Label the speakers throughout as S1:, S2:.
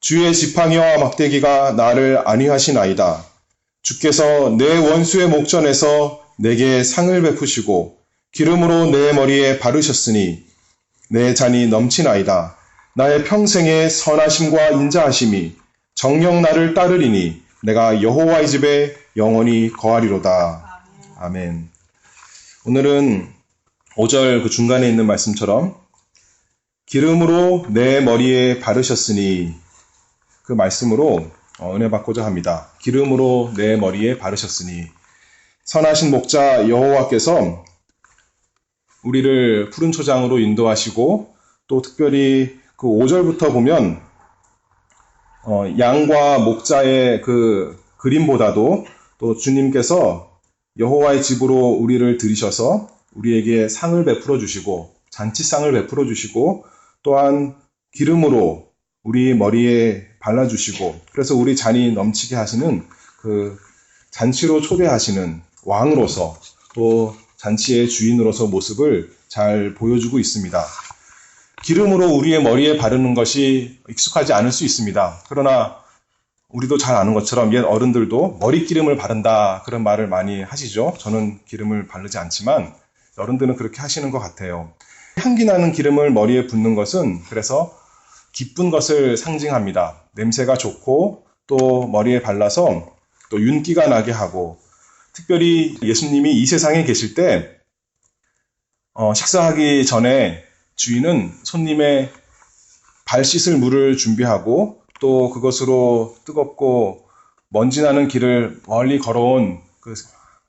S1: 주의 지팡이와 막대기가 나를 안위하시나이다. 주께서 내 원수의 목전에서 내게 상을 베푸시고 기름으로 내 머리에 바르셨으니 내 잔이 넘치나이다. 나의 평생의 선하심과 인자하심이 정령 나를 따르리니 내가 여호와의 집에 영원히 거하리로다. 아멘. 오늘은 5절 그 중간에 있는 말씀처럼 기름으로 내 머리에 바르셨으니 그 말씀으로 어, 은혜 받고자 합니다. 기름으로 내 머리에 바르셨으니 선하신 목자 여호와께서 우리를 푸른 초장으로 인도하시고 또 특별히 그 5절부터 보면 어, 양과 목자의 그 그림보다도 또 주님께서 여호와의 집으로 우리를 들이셔서 우리에게 상을 베풀어 주시고 잔치상을 베풀어 주시고 또한 기름으로 우리 머리에 발라주시고 그래서 우리 잔이 넘치게 하시는 그 잔치로 초대하시는 왕으로서 또 잔치의 주인으로서 모습을 잘 보여주고 있습니다. 기름으로 우리의 머리에 바르는 것이 익숙하지 않을 수 있습니다. 그러나 우리도 잘 아는 것처럼 옛 어른들도 머리 기름을 바른다 그런 말을 많이 하시죠. 저는 기름을 바르지 않지만 어른들은 그렇게 하시는 것 같아요. 향기 나는 기름을 머리에 붓는 것은 그래서 기쁜 것을 상징합니다. 냄새가 좋고 또 머리에 발라서 또 윤기가 나게 하고 특별히 예수님이 이 세상에 계실 때 어, 식사하기 전에 주인은 손님의 발 씻을 물을 준비하고 또 그것으로 뜨겁고 먼지 나는 길을 멀리 걸어온 그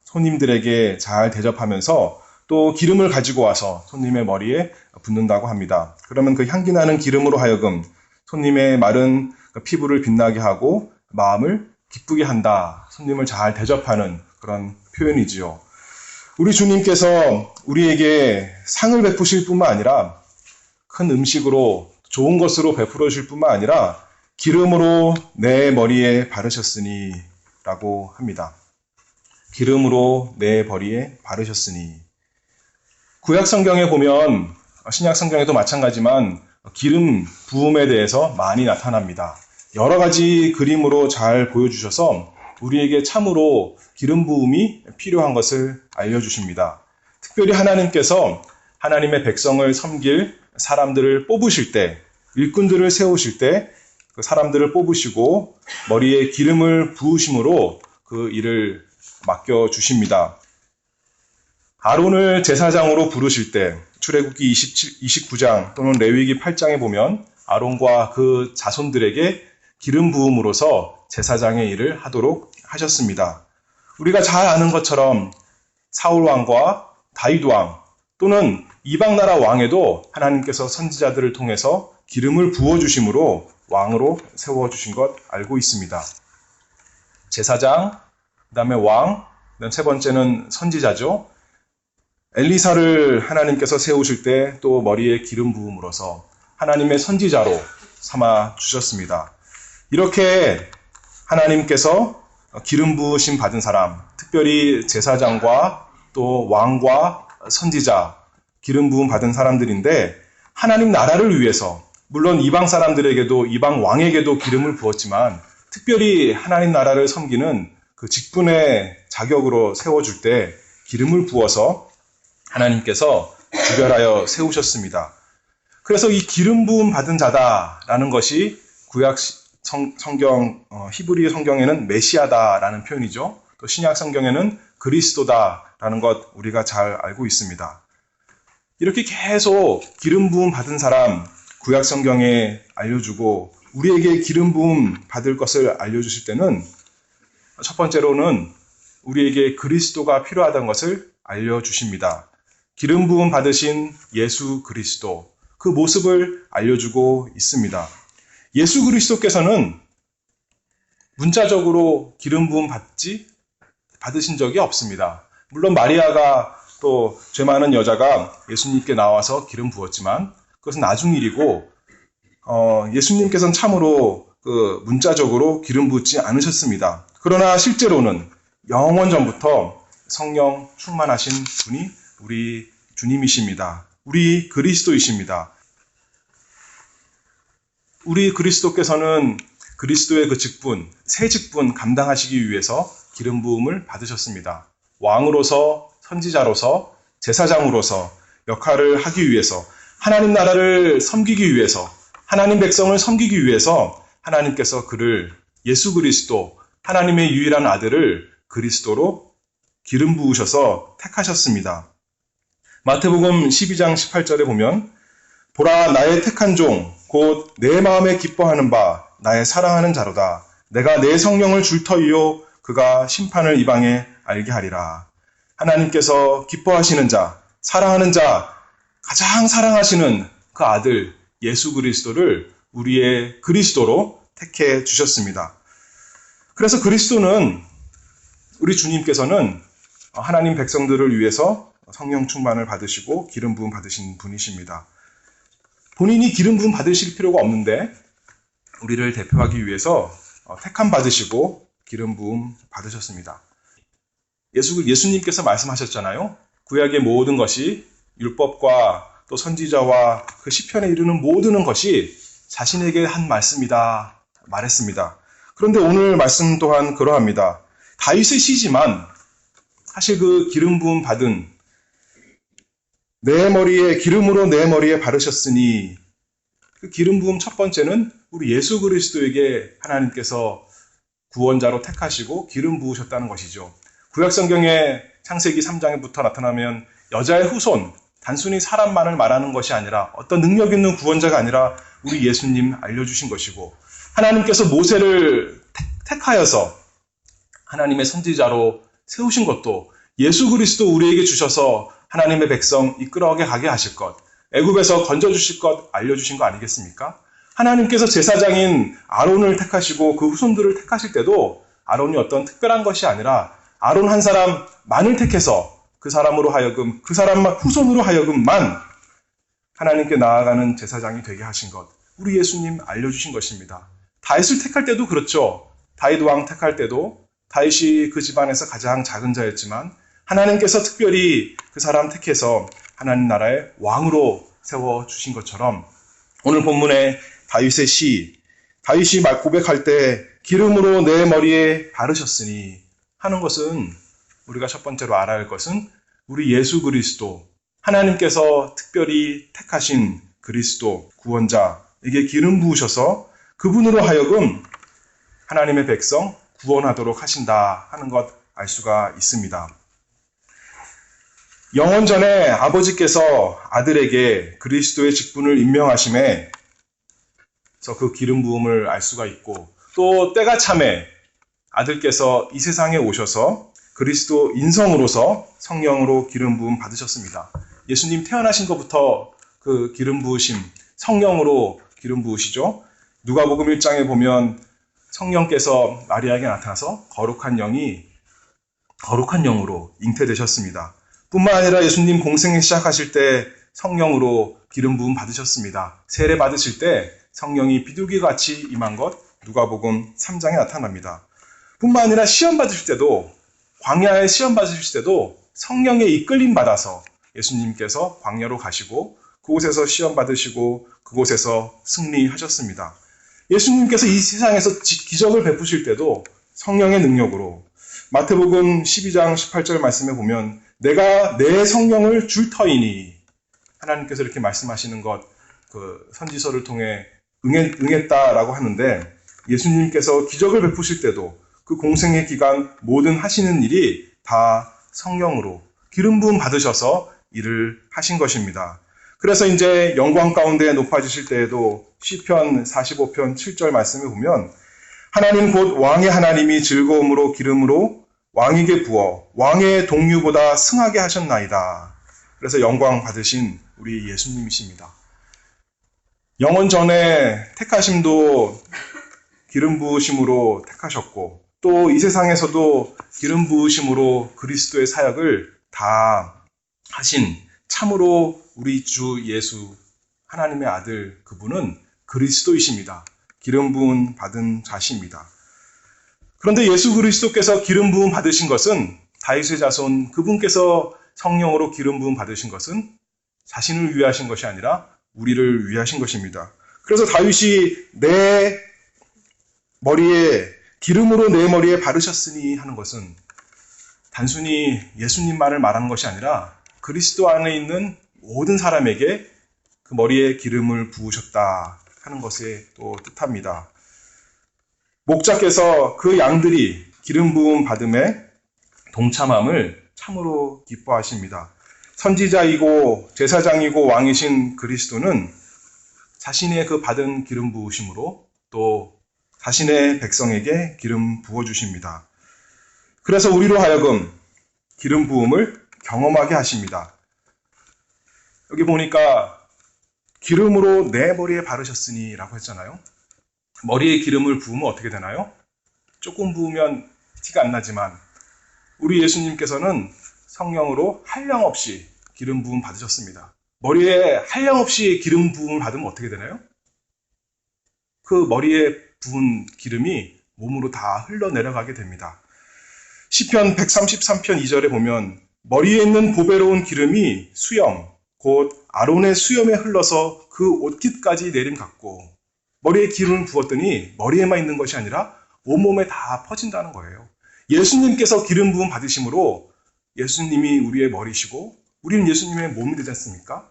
S1: 손님들에게 잘 대접하면서 또 기름을 가지고 와서 손님의 머리에 붓는다고 합니다. 그러면 그 향기 나는 기름으로 하여금 손님의 마른 그 피부를 빛나게 하고 마음을 기쁘게 한다. 손님을 잘 대접하는 그런 표현이지요. 우리 주님께서 우리에게 상을 베푸실 뿐만 아니라 큰 음식으로 좋은 것으로 베풀어 주실 뿐만 아니라 기름으로 내 머리에 바르셨으니 라고 합니다. 기름으로 내 머리에 바르셨으니. 구약 성경에 보면 신약 성경에도 마찬가지만 기름 부음에 대해서 많이 나타납니다. 여러 가지 그림으로 잘 보여주셔서 우리에게 참으로 기름 부음이 필요한 것을 알려주십니다. 특별히 하나님께서 하나님의 백성을 섬길 사람들을 뽑으실 때, 일꾼들을 세우실 때, 그 사람들을 뽑으시고 머리에 기름을 부으심으로 그 일을 맡겨주십니다. 아론을 제사장으로 부르실 때, 출애굽기 27, 29장 또는 레위기 8장에 보면 아론과 그 자손들에게 기름 부음으로써 제사장의 일을 하도록 하셨습니다. 우리가 잘 아는 것처럼 사울 왕과 다윗 왕 또는 이방 나라 왕에도 하나님께서 선지자들을 통해서 기름을 부어 주심으로 왕으로 세워 주신 것 알고 있습니다. 제사장, 그다음에 왕, 세 번째는 선지자죠. 엘리사를 하나님께서 세우실 때 또 머리에 기름 부음으로써 하나님의 선지자로 삼아 주셨습니다. 이렇게 하나님께서 기름 부으심 받은 사람, 특별히 제사장과 또 왕과 선지자, 기름 부음 받은 사람들인데 하나님 나라를 위해서 물론 이방 사람들에게도 이방 왕에게도 기름을 부었지만 특별히 하나님 나라를 섬기는 그 직분의 자격으로 세워줄 때 기름을 부어서 하나님께서 구별하여 세우셨습니다. 그래서 이 기름 부음 받은 자다라는 것이 구약 성, 경 어, 히브리 성경에는 메시아다라는 표현이죠. 또 신약 성경에는 그리스도다라는 것 우리가 잘 알고 있습니다. 이렇게 계속 기름 부음 받은 사람 구약 성경에 알려주고 우리에게 기름 부음 받을 것을 알려주실 때는 첫 번째로는 우리에게 그리스도가 필요하다는 것을 알려주십니다. 기름 부음 받으신 예수 그리스도 그 모습을 알려주고 있습니다. 예수 그리스도께서는 문자적으로 기름 부음 받지 받으신 적이 없습니다. 물론 마리아가 또 죄 많은 여자가 예수님께 나와서 기름 부었지만 그것은 나중 일이고 어, 예수님께서는 참으로 그 문자적으로 기름 붓지 않으셨습니다. 그러나 실제로는 영원 전부터 성령 충만하신 분이 우리 주님이십니다. 우리 그리스도이십니다. 우리 그리스도께서는 그리스도의 그 직분, 새 직분 감당하시기 위해서 기름 부음을 받으셨습니다. 왕으로서 선지자로서 제사장으로서 역할을 하기 위해서 하나님 나라를 섬기기 위해서 하나님 백성을 섬기기 위해서 하나님께서 그를 예수 그리스도 하나님의 유일한 아들을 그리스도로 기름 부으셔서 택하셨습니다. 마태복음 12장 18절에 보면 보라 나의 택한 종 곧 내 마음에 기뻐하는 바 나의 사랑하는 자로다 내가 내 성령을 줄 터이요 그가 심판을 이방에 알게 하리라 하나님께서 기뻐하시는 자 사랑하는 자 가장 사랑하시는 그 아들 예수 그리스도를 우리의 그리스도로 택해 주셨습니다. 그래서 그리스도는 우리 주님께서는 하나님 백성들을 위해서 성령 충만을 받으시고 기름 부음 받으신 분이십니다. 본인이 기름 부음 받으실 필요가 없는데 우리를 대표하기 위해서 택함 받으시고 기름 부음 받으셨습니다. 예수 예수님께서 말씀하셨잖아요. 구약의 모든 것이 율법과 또 선지자와 그 시편에 이르는 모든 것이 자신에게 한 말씀이다 말했습니다. 그런데 오늘 말씀 또한 그러합니다. 다윗의 시지만 사실 그 기름 부음 받은 내 머리에 기름으로 내 머리에 바르셨으니 그 기름 부음 첫 번째는 우리 예수 그리스도에게 하나님께서 구원자로 택하시고 기름 부으셨다는 것이죠. 구약 성경의 창세기 3장에부터 나타나면 여자의 후손 단순히 사람만을 말하는 것이 아니라 어떤 능력 있는 구원자가 아니라 우리 예수님 알려주신 것이고 하나님께서 모세를 택하여서 하나님의 선지자로 세우신 것도 예수 그리스도 우리에게 주셔서 하나님의 백성 이끌어가게 가게 하실 것, 애굽에서 건져 주실 것 알려주신 거 아니겠습니까? 하나님께서 제사장인 아론을 택하시고 그 후손들을 택하실 때도 아론이 어떤 특별한 것이 아니라 아론 한 사람만을 택해서 그 사람으로 하여금 그 사람만 후손으로 하여금만 하나님께 나아가는 제사장이 되게 하신 것. 우리 예수님 알려주신 것입니다. 다윗을 택할 때도 그렇죠. 다윗 왕 택할 때도 다윗이 그 집안에서 가장 작은 자였지만 하나님께서 특별히 그 사람 택해서 하나님 나라의 왕으로 세워 주신 것처럼 오늘 본문에 다윗의 시 다윗이 말 고백할 때 기름으로 내 머리에 바르셨으니 하는 것은 우리가 첫 번째로 알아야 할 것은 우리 예수 그리스도 하나님께서 특별히 택하신 그리스도 구원자에게 기름 부으셔서 그분으로 하여금 하나님의 백성 구원하도록 하신다 하는 것 알 수가 있습니다. 영원 전에 아버지께서 아들에게 그리스도의 직분을 임명하심에 그 기름 부음을 알 수가 있고 또 때가 참에 아들께서 이 세상에 오셔서 그리스도 인성으로서 성령으로 기름 부음 받으셨습니다. 예수님 태어나신 것부터 그 기름 부으심 성령으로 기름 부으시죠. 누가복음 1장에 보면 성령께서 마리아에게 나타나서 거룩한 영이 거룩한 영으로 잉태되셨습니다. 뿐만 아니라 예수님 공생을 시작하실 때 성령으로 기름 부음 받으셨습니다. 세례 받으실 때 성령이 비둘기 같이 임한 것 누가복음 3장에 나타납니다. 뿐만 아니라 시험 받으실 때도 광야에 시험 받으실 때도 성령의 이끌림 받아서 예수님께서 광야로 가시고 그곳에서 시험 받으시고 그곳에서 승리하셨습니다. 예수님께서 이 세상에서 기적을 베푸실 때도 성령의 능력으로 마태복음 12장 18절 말씀에 보면 내가 내 성령을 줄 터이니 하나님께서 이렇게 말씀하시는 것 그 선지서를 통해 응했, 응했 다라고 하는데 예수님께서 기적을 베푸실 때도 그 공생의 기간 모든 하시는 일이 다 성령으로 기름 부음 받으셔서 일을 하신 것입니다. 그래서 이제 영광 가운데 높아지실 때에도 시편 45편 7절 말씀을 보면 하나님 곧 왕의 하나님이 즐거움으로 기름으로 왕에게 부어 왕의 동류보다 승하게 하셨나이다. 그래서 영광 받으신 우리 예수님이십니다. 영원 전에 택하심도 기름 부으심으로 택하셨고 또 이 세상에서도 기름 부으심으로 그리스도의 사역을 다 하신 참으로 우리 주 예수 하나님의 아들 그분은 그리스도이십니다. 기름 부은 받은 자십니다. 그런데 예수 그리스도께서 기름 부음 받으신 것은 다윗의 자손 그분께서 성령으로 기름 부음 받으신 것은 자신을 위하신 것이 아니라 우리를 위하신 것입니다. 그래서 다윗이 내 머리에 기름으로 내 머리에 바르셨으니 하는 것은 단순히 예수님만을 말하는 것이 아니라 그리스도 안에 있는 모든 사람에게 그 머리에 기름을 부으셨다 하는 것에 또 뜻합니다. 목자께서 그 양들이 기름 부음 받음에 동참함을 참으로 기뻐하십니다. 선지자이고 제사장이고 왕이신 그리스도는 자신의 그 받은 기름 부으심으로 또 자신의 백성에게 기름 부어 주십니다. 그래서 우리로 하여금 기름 부음을 경험하게 하십니다. 여기 보니까 기름으로 내 머리에 바르셨으니 라고 했잖아요. 머리에 기름을 부으면 어떻게 되나요? 조금 부으면 티가 안 나지만 우리 예수님께서는 성령으로 한량 없이 기름 부음 받으셨습니다. 머리에 한량 없이 기름 부음을 받으면 어떻게 되나요? 그 머리에 부은 기름이 몸으로 다 흘러내려가게 됩니다. 시편 133편 2절에 보면 머리에 있는 보배로운 기름이 수염, 곧 아론의 수염에 흘러서 그 옷깃까지 내림 같고 머리에 기름을 부었더니 머리에만 있는 것이 아니라 온몸에 다 퍼진다는 거예요. 예수님께서 기름 부음 받으심으로 예수님이 우리의 머리시고 우리는 예수님의 몸이 되지 않습니까?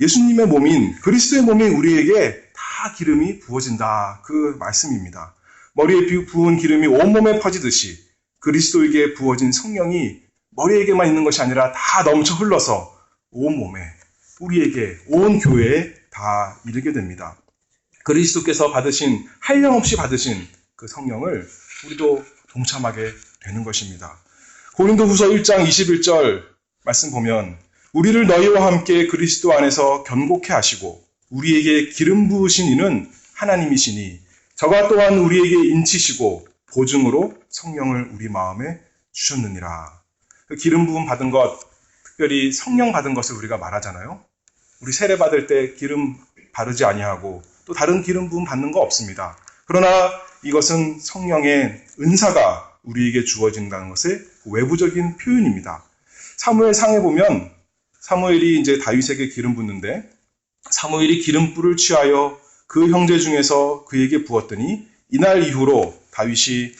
S1: 예수님의 몸인 그리스도의 몸인 우리에게 다 기름이 부어진다. 그 말씀입니다. 머리에 부은 기름이 온몸에 퍼지듯이 그리스도에게 부어진 성령이 머리에게만 있는 것이 아니라 다 넘쳐 흘러서 온몸에 우리에게 온 교회에 다 이르게 됩니다. 그리스도께서 받으신 한량 없이 받으신 그 성령을 우리도 동참하게 되는 것입니다. 고린도후서 1장 21절 말씀 보면 우리를 너희와 함께 그리스도 안에서 견고케 하시고 우리에게 기름 부으신 이는 하나님이시니 저가 또한 우리에게 인치시고 보증으로 성령을 우리 마음에 주셨느니라. 그 기름 부음 받은 것, 특별히 성령 받은 것을 우리가 말하잖아요. 우리 세례 받을 때 기름 바르지 아니하고 또 다른 기름 부음 받는 거 없습니다. 그러나 이것은 성령의 은사가 우리에게 주어진다는 것의 외부적인 표현입니다. 사무엘 상에 보면 사무엘이 이제 다윗에게 기름 붓는데 사무엘이 기름불을 취하여 그 형제 중에서 그에게 부었더니 이날 이후로 다윗이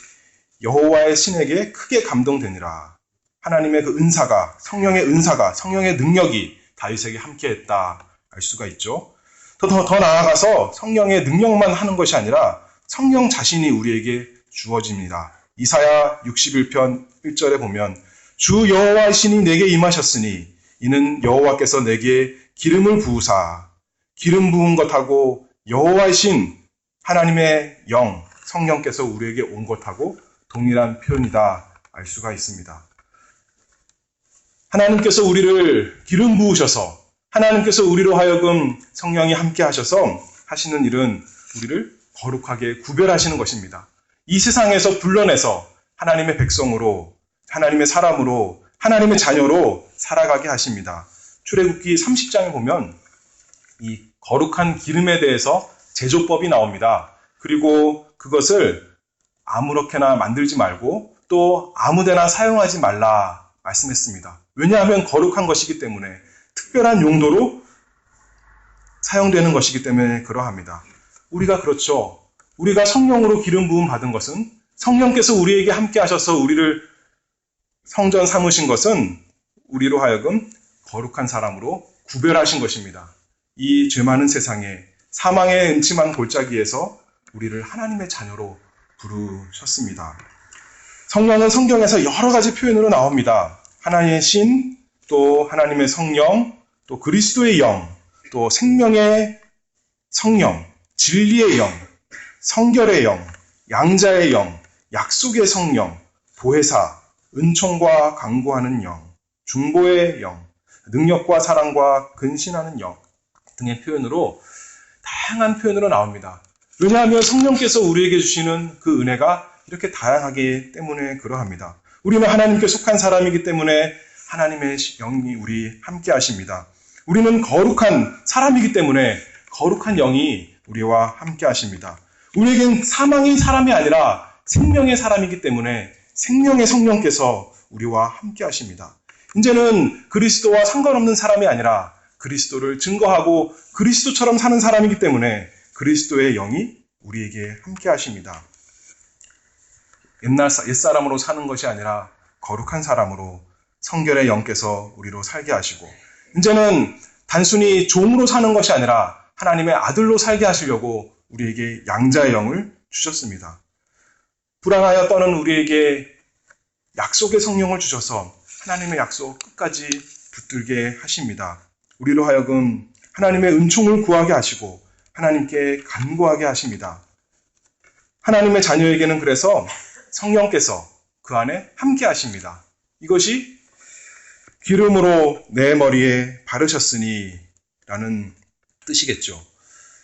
S1: 여호와의 신에게 크게 감동되니라. 하나님의 그 은사가 성령의 은사가 성령의 능력이 다윗에게 함께했다 알 수가 있죠. 더, 더, 더 나아가서 성령의 능력만 하는 것이 아니라 성령 자신이 우리에게 주어집니다. 이사야 61편 1절에 보면 주 여호와 신이 내게 임하셨으니 이는 여호와께서 내게 기름을 부으사 기름 부은 것하고 여호와의 신 하나님의 영 성령께서 우리에게 온 것하고 동일한 표현이다 알 수가 있습니다. 하나님께서 우리를 기름 부으셔서 하나님께서 우리로 하여금 성령이 함께 하셔서 하시는 일은 우리를 거룩하게 구별하시는 것입니다. 이 세상에서 불러내서 하나님의 백성으로, 하나님의 사람으로, 하나님의 자녀로 살아가게 하십니다. 출애굽기 30장에 보면 이 거룩한 기름에 대해서 제조법이 나옵니다. 그리고 그것을 아무렇게나 만들지 말고 또 아무데나 사용하지 말라 말씀했습니다. 왜냐하면 거룩한 것이기 때문에 특별한 용도로 사용되는 것이기 때문에 그러합니다. 우리가 그렇죠. 우리가 성령으로 기름 부음 받은 것은 성령께서 우리에게 함께 하셔서 우리를 성전 삼으신 것은 우리로 하여금 거룩한 사람으로 구별하신 것입니다. 이 죄 많은 세상에 사망의 음침한 골짜기에서 우리를 하나님의 자녀로 부르셨습니다. 성령은 성경에서 여러 가지 표현으로 나옵니다. 하나님의 신, 또 하나님의 성령, 또 그리스도의 영, 또 생명의 성령, 진리의 영, 성결의 영, 양자의 영, 약속의 성령, 보혜사, 은총과 강구하는 영, 중보의 영, 능력과 사랑과 근신하는 영 등의 표현으로 다양한 표현으로 나옵니다. 왜냐하면 성령께서 우리에게 주시는 그 은혜가 이렇게 다양하기 때문에 그러합니다. 우리는 하나님께 속한 사람이기 때문에 하나님의 영이 우리 함께 하십니다. 우리는 거룩한 사람이기 때문에 거룩한 영이 우리와 함께 하십니다. 우리에겐 사망의 사람이 아니라 생명의 사람이기 때문에 생명의 성령께서 우리와 함께 하십니다. 이제는 그리스도와 상관없는 사람이 아니라 그리스도를 증거하고 그리스도처럼 사는 사람이기 때문에 그리스도의 영이 우리에게 함께 하십니다. 옛날 옛사람으로 사는 것이 아니라 거룩한 사람으로 성결의 영께서 우리로 살게 하시고 이제는 단순히 종으로 사는 것이 아니라 하나님의 아들로 살게 하시려고 우리에게 양자의 영을 주셨습니다. 불안하여 떠는 우리에게 약속의 성령을 주셔서 하나님의 약속 끝까지 붙들게 하십니다. 우리로 하여금 하나님의 은총을 구하게 하시고 하나님께 간구하게 하십니다. 하나님의 자녀에게는 그래서 성령께서 그 안에 함께 하십니다. 이것이 기름으로 내 머리에 바르셨으니 라는 뜻이겠죠.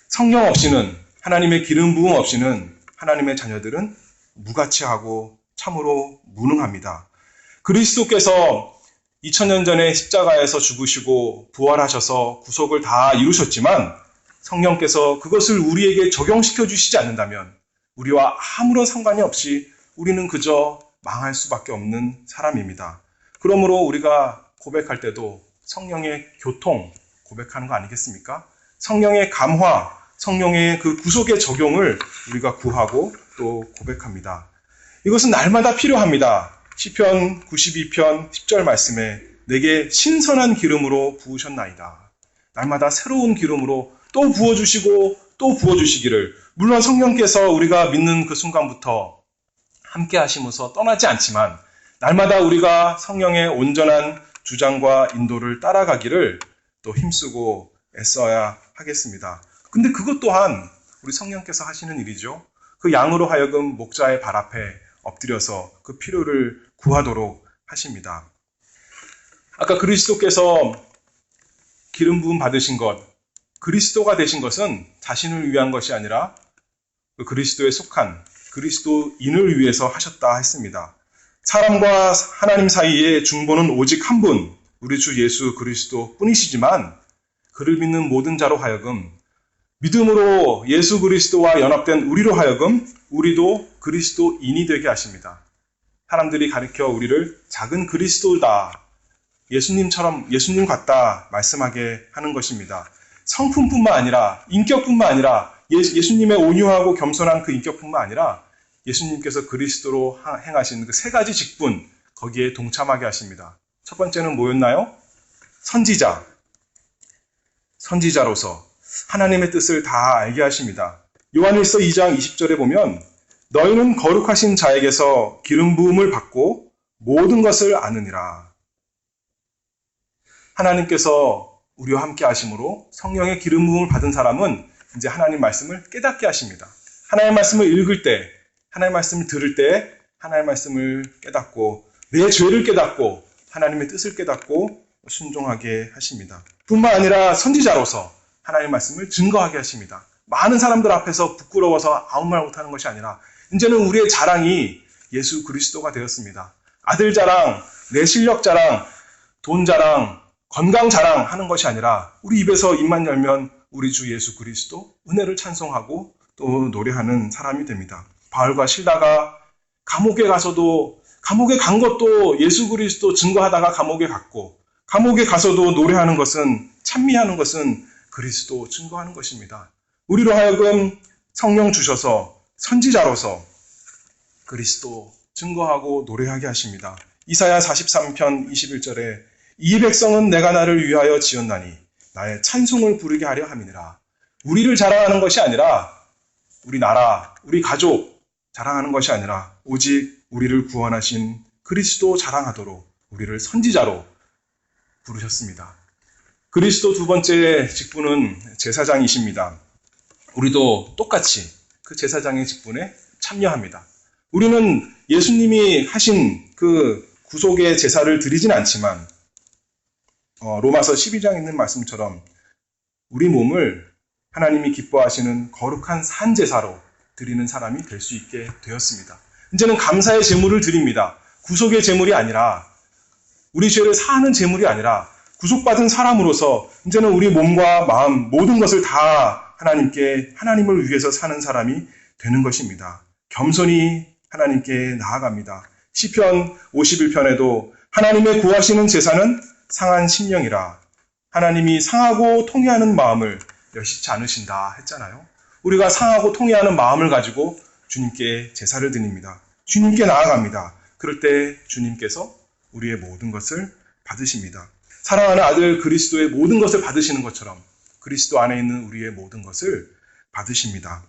S1: 성령 없이는 하나님의 기름 부음 없이는 하나님의 자녀들은 무가치하고 참으로 무능합니다. 그리스도께서 2000년 전에 십자가에서 죽으시고 부활하셔서 구속을 다 이루셨지만 성령께서 그것을 우리에게 적용시켜 주시지 않는다면 우리와 아무런 상관이 없이 우리는 그저 망할 수밖에 없는 사람입니다. 그러므로 우리가 고백할 때도 성령의 교통 고백하는 거 아니겠습니까? 성령의 감화, 성령의 그 구속의 적용을 우리가 구하고 또 고백합니다. 이것은 날마다 필요합니다. 시편 92편 10절 말씀에 내게 신선한 기름으로 부으셨나이다. 날마다 새로운 기름으로 또 부어주시고 또 부어주시기를 물론 성령께서 우리가 믿는 그 순간부터 함께 하시면서 떠나지 않지만 날마다 우리가 성령의 온전한 주장과 인도를 따라가기를 또 힘쓰고 애써야 하겠습니다. 근데 그것 또한 우리 성령께서 하시는 일이죠. 그 양으로 하여금 목자의 발 앞에 엎드려서 그 필요를 구하도록 하십니다. 아까 그리스도께서 기름 부음 받으신 것, 그리스도가 되신 것은 자신을 위한 것이 아니라 그 그리스도에 속한 그리스도인을 위해서 하셨다 했습니다. 사람과 하나님 사이의 중보는 오직 한 분, 우리 주 예수 그리스도 뿐이시지만 그를 믿는 모든 자로 하여금 믿음으로 예수 그리스도와 연합된 우리로 하여금 우리도 그리스도인이 되게 하십니다. 사람들이 가르쳐 우리를 작은 그리스도다. 예수님처럼 예수님 같다 말씀하게 하는 것입니다. 성품뿐만 아니라 인격뿐만 아니라 예수님의 온유하고 겸손한 그 인격뿐만 아니라 예수님께서 그리스도로 행하신 그 세 가지 직분 거기에 동참하게 하십니다. 첫 번째는 뭐였나요? 선지자. 선지자로서 하나님의 뜻을 다 알게 하십니다. 요한일서 2장 20절에 보면 너희는 거룩하신 자에게서 기름 부음을 받고 모든 것을 아느니라. 하나님께서 우리와 함께 하심으로 성령의 기름 부음을 받은 사람은 이제 하나님 말씀을 깨닫게 하십니다. 하나님 말씀을 읽을 때, 하나님 말씀을 들을 때 하나님 말씀을 깨닫고 내 죄를 깨닫고 하나님의 뜻을 깨닫고 순종하게 하십니다. 뿐만 아니라 선지자로서 하나님 말씀을 증거하게 하십니다. 많은 사람들 앞에서 부끄러워서 아무 말 못하는 것이 아니라 이제는 우리의 자랑이 예수 그리스도가 되었습니다. 아들 자랑, 내 실력 자랑, 돈 자랑, 건강 자랑 하는 것이 아니라 우리 입에서 입만 열면 우리 주 예수 그리스도 은혜를 찬송하고 또 노래하는 사람이 됩니다. 바울과 실다가 감옥에 가서도 감옥에 간 것도 예수 그리스도 증거하다가 감옥에 갔고 감옥에 가서도 노래하는 것은 찬미하는 것은 그리스도 증거하는 것입니다. 우리로 하여금 성령 주셔서 선지자로서 그리스도 증거하고 노래하게 하십니다. 이사야 43편 21절에 이 백성은 내가 나를 위하여 지었나니 나의 찬송을 부르게 하려 함이니라. 우리를 자랑하는 것이 아니라 우리 나라, 우리 가족 자랑하는 것이 아니라 오직 우리를 구원하신 그리스도 자랑하도록 우리를 선지자로 부르셨습니다. 그리스도 두 번째 직분은 제사장이십니다. 우리도 똑같이 그 제사장의 직분에 참여합니다. 우리는 예수님이 하신 그 구속의 제사를 드리진 않지만 어, 로마서 12장에 있는 말씀처럼 우리 몸을 하나님이 기뻐하시는 거룩한 산제사로 드리는 사람이 될 수 있게 되었습니다. 이제는 감사의 제물을 드립니다. 구속의 제물이 아니라 우리 죄를 사하는 제물이 아니라 구속받은 사람으로서 이제는 우리 몸과 마음 모든 것을 다 하나님께 하나님을 위해서 사는 사람이 되는 것입니다. 겸손히 하나님께 나아갑니다. 시편 51편에도 하나님의 구하시는 제사는 상한 심령이라 하나님이 상하고 통해하는 마음을 여시지 않으신다 했잖아요. 우리가 상하고 통해하는 마음을 가지고 주님께 제사를 드립니다. 주님께 나아갑니다. 그럴 때 주님께서 우리의 모든 것을 받으십니다. 사랑하는 아들 그리스도의 모든 것을 받으시는 것처럼 그리스도 안에 있는 우리의 모든 것을 받으십니다.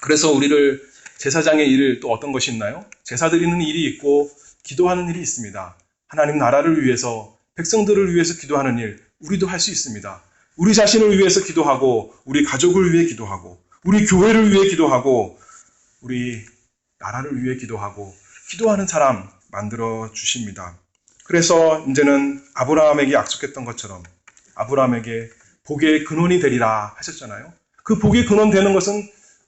S1: 그래서 우리를 제사장의 일을 또 어떤 것이 있나요? 제사 드리는 일이 있고 기도하는 일이 있습니다. 하나님 나라를 위해서 백성들을 위해서 기도하는 일 우리도 할 수 있습니다. 우리 자신을 위해서 기도하고 우리 가족을 위해 기도하고 우리 교회를 위해 기도하고 우리 나라를 위해 기도하고 기도하는 사람 만들어 주십니다. 그래서 이제는 아브라함에게 약속했던 것처럼 아브라함에게 복의 근원이 되리라 하셨잖아요. 그 복의 근원 되는 것은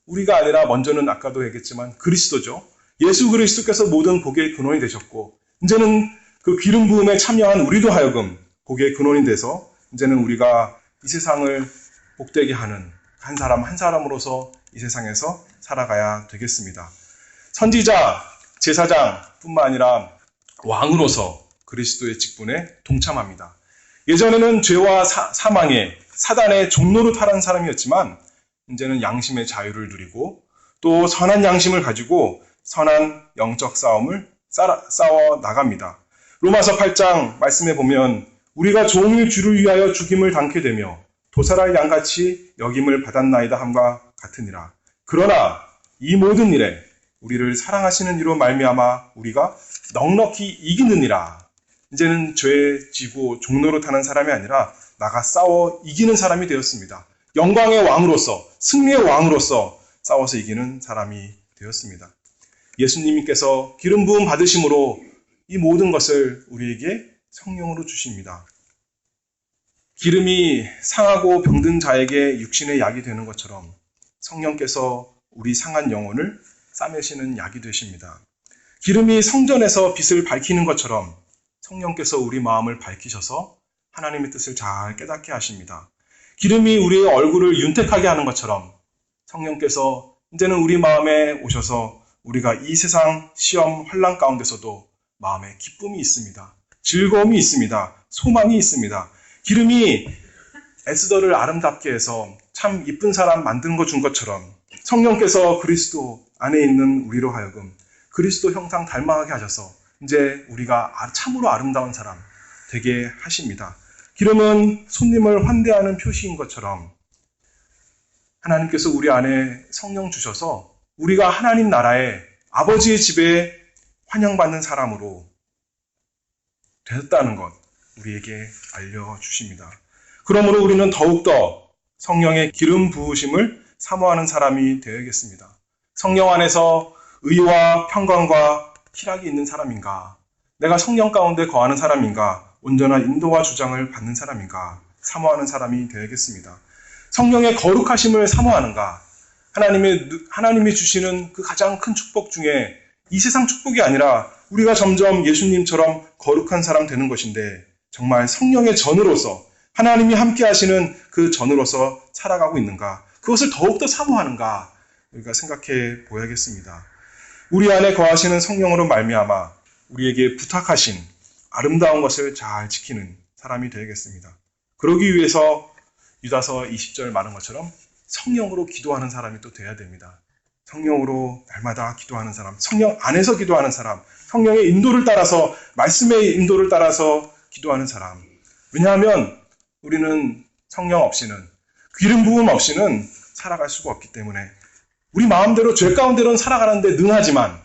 S1: 우리가 아니라 먼저는 아까도 얘기했지만 그리스도죠. 예수 그리스도께서 모든 복의 근원이 되셨고 이제는 그 기름 부음에 참여한 우리도 하여금 복의 근원이 돼서 이제는 우리가 이 세상을 복되게 하는 한 사람 한 사람으로서 이 세상에서 살아가야 되겠습니다. 선지자, 제사장뿐만 아니라 왕으로서 그리스도의 직분에 동참합니다. 예전에는 죄와 사, 망의 사단의 종로로 탈한 사람이었지만 이제는 양심의 자유를 누리고 또 선한 양심을 가지고 선한 영적 싸움을 싸워 나갑니다. 로마서 8장 말씀해 보면 우리가 종일 주를 위하여 죽임을 당케 되며 도살할 양같이 여김을 받았나이다 함과 같으니라. 그러나 이 모든 일에 우리를 사랑하시는 이로 말미암아 우리가 넉넉히 이기느니라. 이제는 죄 지고 종로로 타는 사람이 아니라 나가 싸워 이기는 사람이 되었습니다. 영광의 왕으로서 승리의 왕으로서 싸워서 이기는 사람이 되었습니다. 예수님께서 기름 부음 받으심으로 이 모든 것을 우리에게 성령으로 주십니다. 기름이 상하고 병든 자에게 육신의 약이 되는 것처럼 성령께서 우리 상한 영혼을 싸매시는 약이 되십니다. 기름이 성전에서 빛을 밝히는 것처럼 성령께서 우리 마음을 밝히셔서 하나님의 뜻을 잘 깨닫게 하십니다. 기름이 우리의 얼굴을 윤택하게 하는 것처럼 성령께서 이제는 우리 마음에 오셔서 우리가 이 세상 시험 환란 가운데서도 마음에 기쁨이 있습니다. 즐거움이 있습니다. 소망이 있습니다. 기름이 에스더를 아름답게 해서 참 이쁜 사람 만든 거준 것처럼 성령께서 그리스도 안에 있는 우리로 하여금 그리스도 형상 닮아가게 하셔서 이제 우리가 아, 참으로 아름다운 사람 되게 하십니다. 기름은 손님을 환대하는 표시인 것처럼 하나님께서 우리 안에 성령 주셔서 우리가 하나님 나라의 아버지의 집에 환영받는 사람으로 되었다는 것 우리에게 알려주십니다. 그러므로 우리는 더욱더 성령의 기름 부으심을 사모하는 사람이 되어야겠습니다. 성령 안에서 의와 평강과 희락이 있는 사람인가? 내가 성령 가운데 거하는 사람인가? 온전한 인도와 주장을 받는 사람인가? 사모하는 사람이 되어야겠습니다. 성령의 거룩하심을 사모하는가? 하나님의, 하나님이 주시는 그 가장 큰 축복 중에 이 세상 축복이 아니라 우리가 점점 예수님처럼 거룩한 사람 되는 것인데 정말 성령의 전으로서 하나님이 함께 하시는 그 전으로서 살아가고 있는가? 그것을 더욱더 사모하는가? 우리가 생각해 보야겠습니다. 우리 안에 거하시는 성령으로 말미암아 우리에게 부탁하신 아름다운 것을 잘 지키는 사람이 되겠습니다. 그러기 위해서 유다서 20절 말한 것처럼 성령으로 기도하는 사람이 또 돼야 됩니다. 성령으로 날마다 기도하는 사람, 성령 안에서 기도하는 사람, 성령의 인도를 따라서, 말씀의 인도를 따라서 기도하는 사람. 왜냐하면 우리는 성령 없이는, 기름 부음 없이는 살아갈 수가 없기 때문에 우리 마음대로 죄 가운데로는 살아가는데 능하지만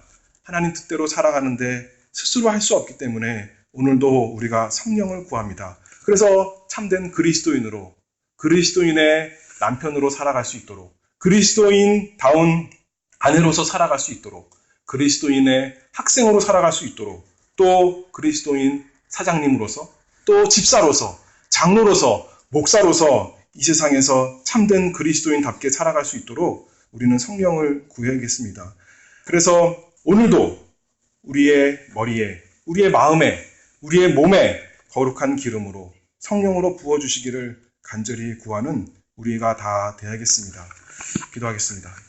S1: 하나님 뜻대로 살아가는데 스스로 할 수 없기 때문에 오늘도 우리가 성령을 구합니다. 그래서 참된 그리스도인으로 그리스도인의 남편으로 살아갈 수 있도록 그리스도인다운 아내로서 살아갈 수 있도록 그리스도인의 학생으로 살아갈 수 있도록 또 그리스도인 사장님으로서 또 집사로서 장로로서 목사로서 이 세상에서 참된 그리스도인답게 살아갈 수 있도록 우리는 성령을 구해야겠습니다. 그래서 오늘도 우리의 머리에, 우리의 마음에, 우리의 몸에 거룩한 기름으로 성령으로 부어주시기를 간절히 구하는 우리가 다 되어야겠습니다. 기도하겠습니다.